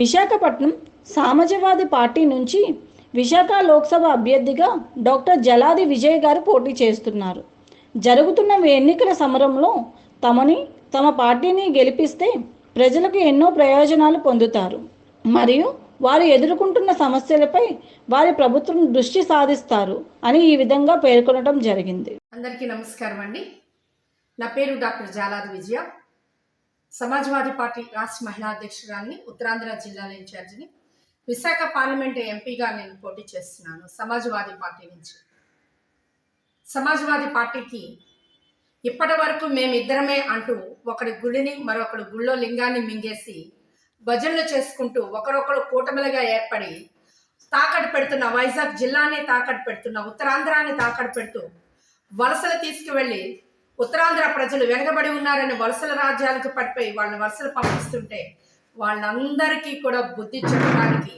Visakhapatnam సామాజవాది party నుంచి విశాఖ లోక్సభ అభ్యర్థిగా doctor Jaladi Vijay గారు పోటీ చేస్తున్నారు. జరుగుతున్న ఎన్నికల సమరంలో తమని తమ పార్టీని గెలిపిస్తే ప్రజలకు ఎన్నో ప్రయోజనాలు పొందుతారు. మరియు వారు ఎదుర్కొంటున్న సమస్యలపై వారి ప్రభుత్వం దృష్టి సాధిస్తారు అని ఈ విధంగా పేర్కొనడం జరిగింది. అందరికీ నమస్కారం అండి నా పేరు డాక్టర్ జాలాది విజయ. సమాజ్వాదీ పార్టీ రాష్ట్ర మహిళా అధ్యక్షురాలిని ఉత్తరాంధ్ర జిల్లాల ఇన్ఛార్జిని విశాఖ పార్లమెంటు ఎంపీగా నేను పోటీ చేస్తున్నాను సమాజ్వాదీ పార్టీ నుంచి. సమాజ్వాదీ పార్టీకి ఇప్పటి వరకు మేమిద్దరమే అంటూ ఒకడి గుడిని మరొకడు గుళ్ళో లింగాన్ని మింగేసి భజనలు చేసుకుంటూ ఒకరొకరు కూటమిలుగా ఏర్పడి తాకట్టు పెడుతున్న వైజాగ్ జిల్లాని తాకట్టు పెడుతున్న ఉత్తరాంధ్రాన్ని తాకట్టు పెడుతూ వలసలు తీసుకువెళ్ళి ఉత్తరాంధ్ర ప్రజలు వెనకబడి ఉన్నారని వలసల రాజ్యాలకు పట్టిపోయి వాళ్ళని వలసలు పంపిస్తుంటే వాళ్ళందరికీ కూడా బుద్ధి చెప్పడానికి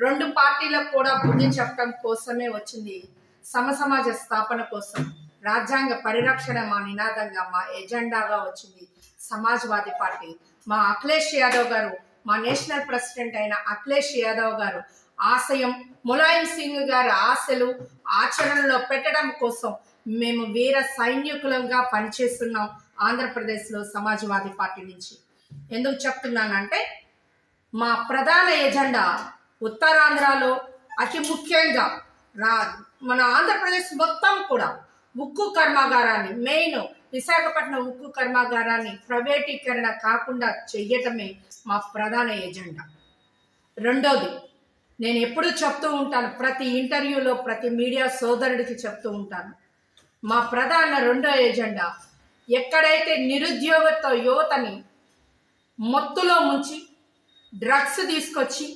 రెండు పార్టీలకు కూడా బుద్ధి చెప్పడం కోసమే వచ్చింది సమసమాజ స్థాపన కోసం. రాజ్యాంగ పరిరక్షణ మా నినాదంగా మా ఎజెండాగా వచ్చింది సమాజ్వాదీ పార్టీ. మా అఖిలేష్ యాదవ్ గారు మా నేషనల్ ప్రెసిడెంట్ అయిన అఖిలేష్ యాదవ్ గారు ఆశయం ములాయం సింగ్ గారి ఆశలు ఆచరణలో పెట్టడం కోసం మేము వీర సైనికులంగా పనిచేస్తున్నాం ఆంధ్రప్రదేశ్లో సమాజ్వాదీ పార్టీ నుంచి. ఎందుకు చెప్తున్నానంటే మా ప్రధాన ఎజెండా ఉత్తరాంధ్రలో అతి ముఖ్యంగా రా మన ఆంధ్రప్రదేశ్ మొత్తం కూడా ఉక్కు కర్మాగారాన్ని మెయిన్ విశాఖపట్నం ఉక్కు కర్మాగారాన్ని ప్రైవేటీకరణ కాకుండా చెయ్యటమే మా ప్రధాన ఎజెండా. రెండోది నేను ఎప్పుడూ చెప్తూ ఉంటాను ప్రతి ఇంటర్వ్యూలో ప్రతి మీడియా సోదరుడికి చెప్తూ ఉంటాను మా ప్రధాన రెండో ఎజెండా. ఎక్కడైతే నిరుద్యోగతో యువతని మత్తులో ముంచి డ్రగ్స్ తీసుకొచ్చి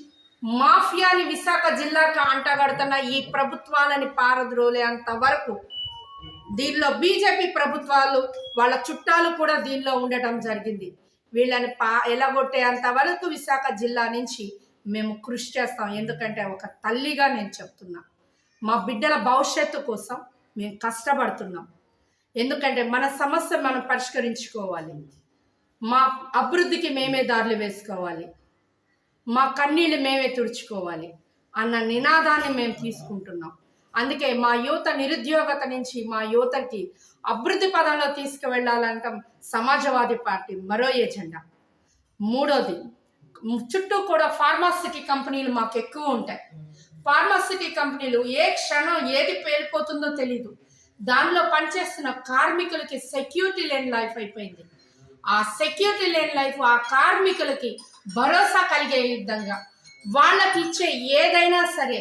మాఫియాని విశాఖ జిల్లాకు అంటగడుతున్న ఈ ప్రభుత్వాలని పారద్రోలేంత వరకు దీనిలో బీజేపీ ప్రభుత్వాలు వాళ్ళ చుట్టాలు కూడా దీనిలో ఉండటం జరిగింది. వీళ్ళని పా ఎలగొట్టేంత వరకు విశాఖ జిల్లా నుంచి మేము కృషి చేస్తాం. ఎందుకంటే ఒక తల్లిగా నేను చెప్తున్నా. మా బిడ్డల భవిష్యత్తు కోసం మేము కష్టపడుతున్నాం. ఎందుకంటే మన సమస్య మనం పరిష్కరించుకోవాలి. మా అభివృద్ధికి మేమే దారులు వేసుకోవాలి. మా కన్నీళ్ళు మేమే తుడుచుకోవాలి అన్న నినాదాన్ని మేము తీసుకుంటున్నాం. అందుకే మా యువత నిరుద్యోగత నుంచి మా యువతకి అభివృద్ధి పదంలో తీసుకువెళ్ళాలంటాం సమాజవాది పార్టీ మరో ఎజెండా. మూడోది చుట్టూ కూడా ఫార్మాసిటీ కంపెనీలు మాకు ఎక్కువ ఉంటాయి. ఫార్మాసిటీ కంపెనీలు ఏ క్షణం ఏది పేలిపోతుందో తెలీదు. దానిలో పనిచేస్తున్న కార్మికులకి సెక్యూరిటీ లేని లైఫ్ అయిపోయింది. ఆ సెక్యూరిటీ లేని లైఫ్ ఆ కార్మికులకి భరోసా కలిగే విధంగా వాళ్ళకి ఇచ్చే ఏదైనా సరే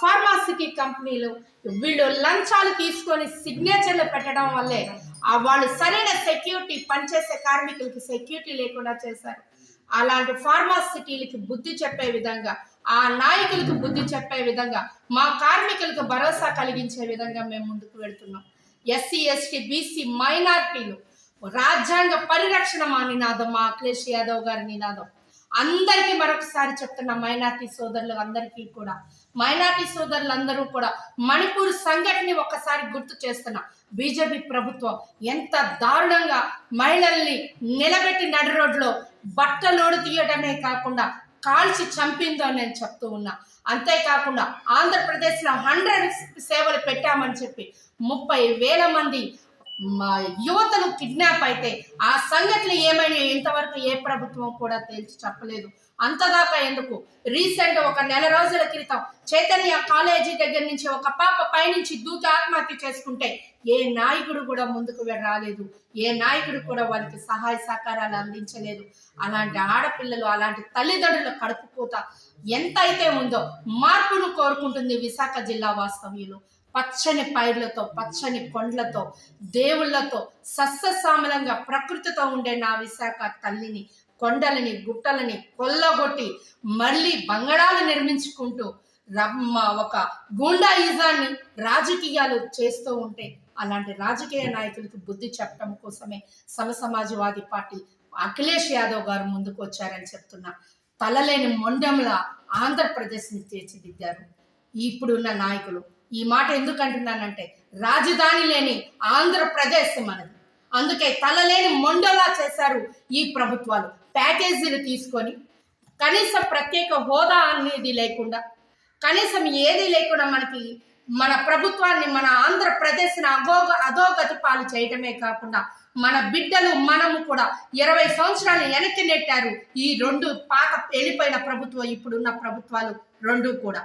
ఫార్మాసిటీ కంపెనీలు వీళ్ళు లంచాలు తీసుకొని సిగ్నేచర్లు పెట్టడం వల్లే వాళ్ళు సరైన సెక్యూరిటీ పనిచేసే కార్మికులకి సెక్యూరిటీ లేకుండా చేశారు. అలాంటి ఫార్మాసిటీలకి బుద్ధి చెప్పే విధంగా ఆ నాయకులకు బుద్ధి చెప్పే విధంగా మా కార్మికులకు భరోసా కలిగించే విధంగా మేము ముందుకు వెళ్తున్నాం. ఎస్సీ ఎస్టీ బీసీ మైనార్టీలు రాజ్యాంగ పరిరక్షణ మా నినాదం మా అఖిలేష్ యాదవ్ గారి నినాదం. అందరికీ మరొకసారి చెప్తున్న మైనార్టీ సోదరులు అందరికీ కూడా. మైనార్టీ సోదరులందరూ కూడా మణిపూర్ సంఘటనని ఒక్కసారి గుర్తు చేస్తున్న బీజేపీ ప్రభుత్వం ఎంత దారుణంగా మహిళల్ని నిలబెట్టి నడి రోడ్లో బట్టలోడు తీయడమే కాకుండా కాల్చి చంపిందో నేను చెప్తూ ఉన్నా. అంతేకాకుండా ఆంధ్రప్రదేశ్లో హండ్రెడ్ సేవలు పెట్టామని చెప్పి ముప్పై వేల మంది యువతలు కిడ్నాప్ అయితే ఆ సంఘటన ఏమైనా ఇంతవరకు ఏ ప్రభుత్వం కూడా తేల్చి చెప్పలేదు. అంతదాకా ఎందుకు? రీసెంట్ ఒక నెల రోజుల క్రితం చైతన్య కాలేజీ దగ్గర నుంచి ఒక పాప పైనుంచి దూకి ఆత్మహత్య చేసుకుంటే ఏ నాయకుడు కూడా ముందుకు రాలేదు. ఏ నాయకుడు కూడా వారికి సహాయ సహకారాలు అందించలేదు. అలాంటి ఆడపిల్లలు అలాంటి తల్లిదండ్రుల కడుపు ఎంతైతే ఎంత అయితే ఉందో మార్పును కోరుకుంటుంది విశాఖ జిల్లా వాస్తవ్యులు. పచ్చని పైర్లతో పచ్చని కొండలతో దేవుళ్ళతో సస్యశ్యామలంగా ప్రకృతితో ఉండే నా విశాఖ తల్లిని కొండలని గుట్టలని కొల్లగొట్టి మళ్ళీ బంగళాలు నిర్మించుకుంటూ రమ్మ ఒక గూండాయిజాన్ని రాజకీయాలు చేస్తూ ఉంటే అలాంటి రాజకీయ నాయకులకు బుద్ధి చెప్పడం కోసమే సమసమాజవాది పార్టీ అఖిలేష్ యాదవ్ గారు ముందుకు వచ్చారని చెప్తున్నా. తలలేని మొండెంలా ఆంధ్రప్రదేశ్ని తీర్చిదిద్దారు. ఇప్పుడున్న నాయకులు ఈ మాట ఎందుకు అంటున్నానంటే రాజధాని లేని ఆంధ్రప్రదేశ్ మనది. అందుకే తలలేని మొండలా చేశారు ఈ ప్రభుత్వాలు. ప్యాకేజీలు తీసుకొని కనీసం ప్రత్యేక హోదా అనేది లేకుండా కనీసం ఏది లేకుండా మనకి మన ప్రభుత్వాన్ని మన ఆంధ్రప్రదేశ్ని అగోగ అధోగతి పాలు చేయటమే కాకుండా మన బిడ్డలు మనము కూడా ఇరవై సంవత్సరాలు వెనక్కి నెట్టారు ఈ రెండు పాత వెళ్ళిపోయిన ప్రభుత్వం ఇప్పుడున్న ప్రభుత్వాలు రెండు కూడా.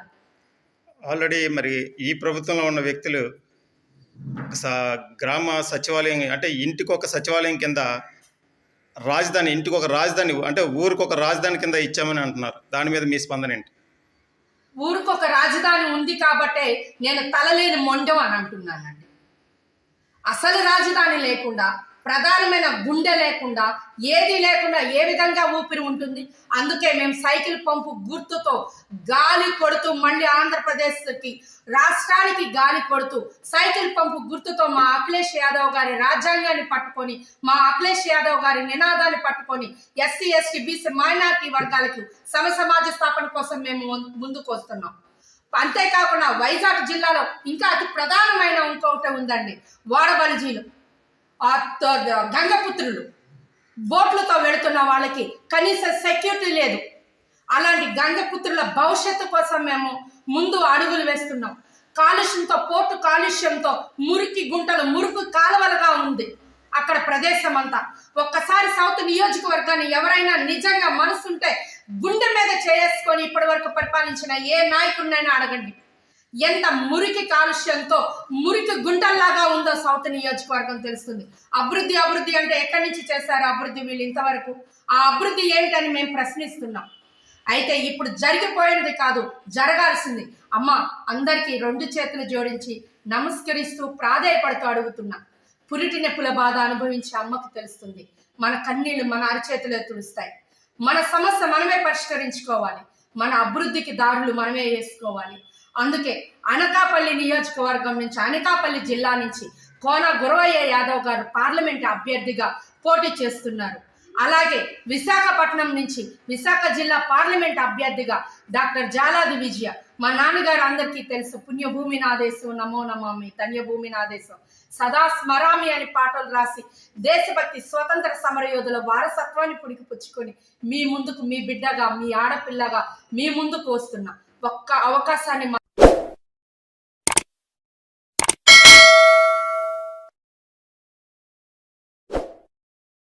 ఆల్రెడీ మరి ఈ ప్రభుత్వంలో ఉన్న వ్యక్తులు గ్రామ సచివాలయం అంటే ఇంటికి ఒక సచివాలయం కింద రాజధాని ఇంటికి ఒక రాజధాని అంటే ఊరికి ఒక రాజధాని కింద ఇచ్చామని అంటున్నారు. దాని మీద మీ స్పందన ఏంటి? ఊరికి ఒక రాజధాని ఉంది కాబట్టే నేను తలలేని మొండం అని అంటున్నానండి. అసలు రాజధాని లేకుండా ప్రధానమైన గుండె లేకుండా ఏది లేకుండా ఏ విధంగా ఊపిరి ఉంటుంది? అందుకే మేము సైకిల్ పంపు గుర్తుతో గాలి కొడుతూ మళ్ళీ ఆంధ్రప్రదేశ్కి రాష్ట్రానికి గాలి కొడుతూ సైకిల్ పంపు గుర్తుతో మా అఖిలేష్ యాదవ్ గారి రాజ్యాంగాన్ని పట్టుకొని మా అఖిలేష్ యాదవ్ గారి నినాదాన్ని పట్టుకొని ఎస్సీ ఎస్టీ బీసీ మైనార్టీ వర్గాలకు సమ సమాజ స్థాపన కోసం మేము ముందుకు వస్తున్నాం. అంతేకాకుండా వైజాగ్ జిల్లాలో ఇంకా అతి ప్రధానమైన ఇంకొకటి ఉందండి వాడబలిజీలు గంగపుత్రులు బోట్లతో వెళుతున్న వాళ్ళకి కనీస సెక్యూరిటీ లేదు. అలాంటి గంగపుత్రుల భవిష్యత్తు కోసం మేము ముందు అడుగులు వేస్తున్నాం. కాలుష్యంతో పోర్టు కాలుష్యంతో మురికి గుంటలు మురుకు కాలువలుగా ఉంది అక్కడ ప్రదేశం అంతా. ఒక్కసారి సౌత్ నియోజకవర్గాన్ని ఎవరైనా నిజంగా మనసుంటే గుండె మీద చేసుకొని ఇప్పటి వరకు పరిపాలించిన ఏ నాయకుడినైనా అడగండి. ఎంత మురికి కాలుష్యంతో మురికి గుంటల్లాగా ఉందో సౌత్ నియోజకవర్గం తెలుస్తుంది. అభివృద్ధి అభివృద్ధి అంటే ఎక్కడి నుంచి చేశారు అభివృద్ధి వీళ్ళు ఇంతవరకు? ఆ అభివృద్ధి ఏంటని మేము ప్రశ్నిస్తున్నాం. అయితే ఇప్పుడు జరిగిపోయినది కాదు జరగాల్సింది. అమ్మ అందరికీ రెండు చేతులు జోడించి నమస్కరిస్తూ ప్రాధేయపడుతూ అడుగుతున్నా. పురిటి నొప్పుల బాధ అనుభవించే అమ్మకు తెలుస్తుంది. మన కన్నీళ్ళు మన అరచేతిలో తుడుస్తాయి మన సమస్య మనమే పరిష్కరించుకోవాలి. మన అభివృద్ధికి దారులు మనమే వేసుకోవాలి. అందుకే అనకాపల్లి నియోజకవర్గం నుంచి అనకాపల్లి జిల్లా నుంచి కోన గురవయ్య యాదవ్ గారు పార్లమెంట్ అభ్యర్థిగా పోటీ చేస్తున్నారు. అలాగే విశాఖపట్నం నుంచి విశాఖ జిల్లా పార్లమెంట్ అభ్యర్థిగా డాక్టర్ జాలాది విజయ మా నాన్నగారు అందరికీ తెలుసు పుణ్యభూమి నాదేశం నమో నమామి ధన్యభూమి నాదేశం. సదా స్మరామి అని పాటలు రాసి దేశభక్తి స్వతంత్ర సమరయోధుల వారసత్వాన్ని పుడికి పుచ్చుకొని మీ ముందుకు మీ బిడ్డగా మీ ఆడపిల్లగా మీ ముందుకు వస్తున్నా ఒక్క అవకాశాన్ని